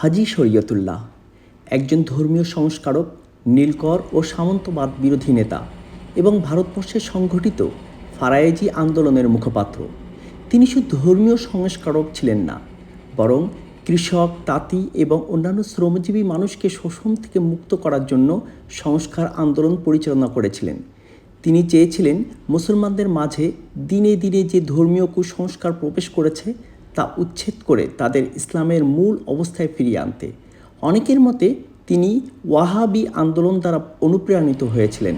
হাজি শরীয়তুল্লাহ, একজন ধর্মীয় সংস্কারক, নীলকর ও সামন্তবাদ বিরোধী নেতা এবং ভারতবর্ষে সংঘটিত ফারায়েজি আন্দোলনের মুখপাত্র। তিনি শুধু ধর্মীয় সংস্কারক ছিলেন না, বরং কৃষক, তাঁতি এবং অন্যান্য শ্রমজীবী মানুষকে শোষণ থেকে মুক্ত করার জন্য সংস্কার আন্দোলন পরিচালনা করেছিলেন। তিনি চেয়েছিলেন মুসলমানদের মাঝে দিনে দিনে যে ধর্মীয় কুসংস্কার প্রবেশ করেছে তা উচ্ছেদ করে তাদের ইসলামের মূল অবস্থায় ফিরিয়ে আনতে। অনেকের মতে তিনি ওয়াহাবি আন্দোলন দ্বারা অনুপ্রাণিত হয়েছিলেন।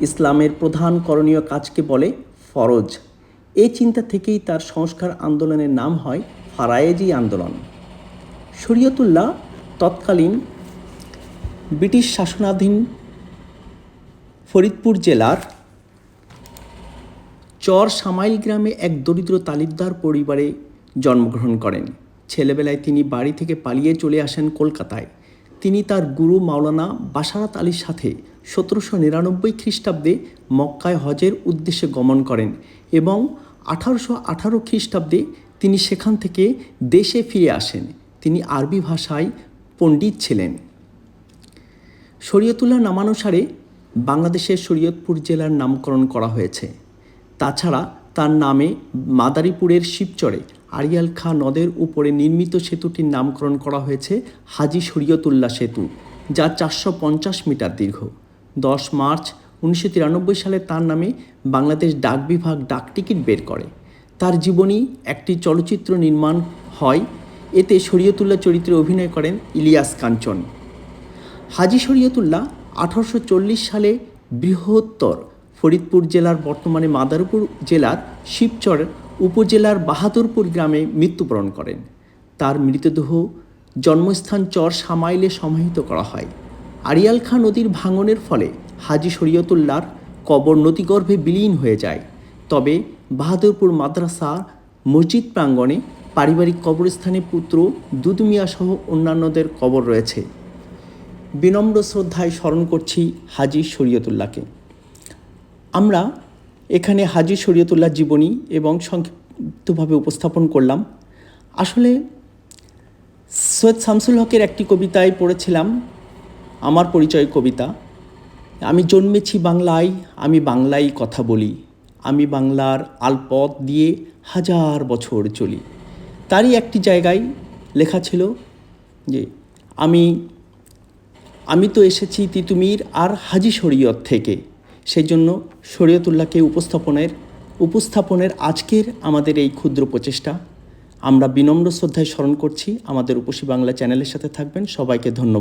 ইসলামের প্রধান করণীয় কাজকে বলে ফরজ। এই চিন্তা থেকেই তার সংস্কার আন্দোলনের নাম হয় ফারায়েজি আন্দোলন। শরীয়তুল্লাহ তৎকালীন ব্রিটিশ শাসনাধীন ফরিদপুর জেলার চর সামাইল গ্রামে এক দরিদ্র তালিবদার পরিবারে জন্মগ্রহণ করেন। ছেলেবেলায় তিনি বাড়ি থেকে পালিয়ে চলে আসেন কলকাতায়। তিনি তার গুরু মাওলানা বাসারাত আলীর সাথে সতেরোশো নিরানব্বই খ্রিস্টাব্দে মক্কায় হজের উদ্দেশ্যে গমন করেন এবং আঠারোশো আঠারো খ্রিস্টাব্দে তিনি সেখান থেকে দেশে ফিরে আসেন। তিনি আরবি ভাষায় পণ্ডিত ছিলেন। শরীয়তুল্লাহ নামানুসারে বাংলাদেশের শরীয়তপুর জেলার নামকরণ করা হয়েছে। তাছাড়া তার নামে মাদারীপুরের শিবচরে আরিয়াল খা নদের উপরে নির্মিত সেতুটির নামকরণ করা হয়েছে হাজি শরীয়তুল্লাহ সেতু, যা চারশো পঞ্চাশ মিটার দীর্ঘ। দশ মার্চ উনিশশো তিরানব্বই সালে তার নামে বাংলাদেশ ডাক বিভাগ ডাকটিকিট বের করে। তার জীবনী একটি চলচ্চিত্র নির্মাণ হয়, এতে শরীয়তুল্লাহ চরিত্রে অভিনয় করেন ইলিয়াস কাঞ্চন। হাজি শরীয়তুল্লাহ আঠারোশো সালে বৃহত্তর ফরিদপুর জেলার বর্তমানে মাদারপুর জেলার শিবচর উপজেলার বাহাদুরপুর গ্রামে মৃত্যুবরণ করেন। তার মৃতদেহ জন্মস্থান চর সামাইলে সমাহিত করা হয়। আরিয়াল খাঁ নদীর ভাঙনের ফলে হাজি শরীয়তুল্লাহর কবর নদীগর্ভে বিলীন হয়ে যায়। তবে বাহাদুরপুর মাদ্রাসা মসজিদ প্রাঙ্গণে পারিবারিক কবরস্থানে পুত্র দুদুমিয়া সহ অন্যান্যদের কবর রয়েছে। বিনম্র শ্রদ্ধায় স্মরণ করছি হাজি শরীয়তুল্লাহকে। আমরা এখানে হাজি শরীয়তুল্লাহ জীবনী এবং সংক্ষিপ্তভাবে উপস্থাপন করলাম। আসলে সৈয়দ শামসুল হকের একটি কবিতায় পড়েছিলাম, আমার পরিচয় কবিতা। আমি জন্মেছি বাংলায়, আমি বাংলায় কথা বলি। আমি বাংলার আলপথ দিয়ে হাজার বছর চলি। তারই একটি জায়গায় লেখা ছিল যে, আমি আমি তো এসেছি তিতুমির আর হাজি শরীয়ত থেকে। সেই জন্য শরীয়তুল্লাহকে উপস্থাপনের উপস্থাপনের আজকের আমাদের এই ক্ষুদ্র প্রচেষ্টা। আমরা বিনম্র শ্রদ্ধায় স্মরণ করছি। আমাদের উপসী বাংলা চ্যানেলের সাথে থাকবেন। সবাইকে ধন্যবাদ।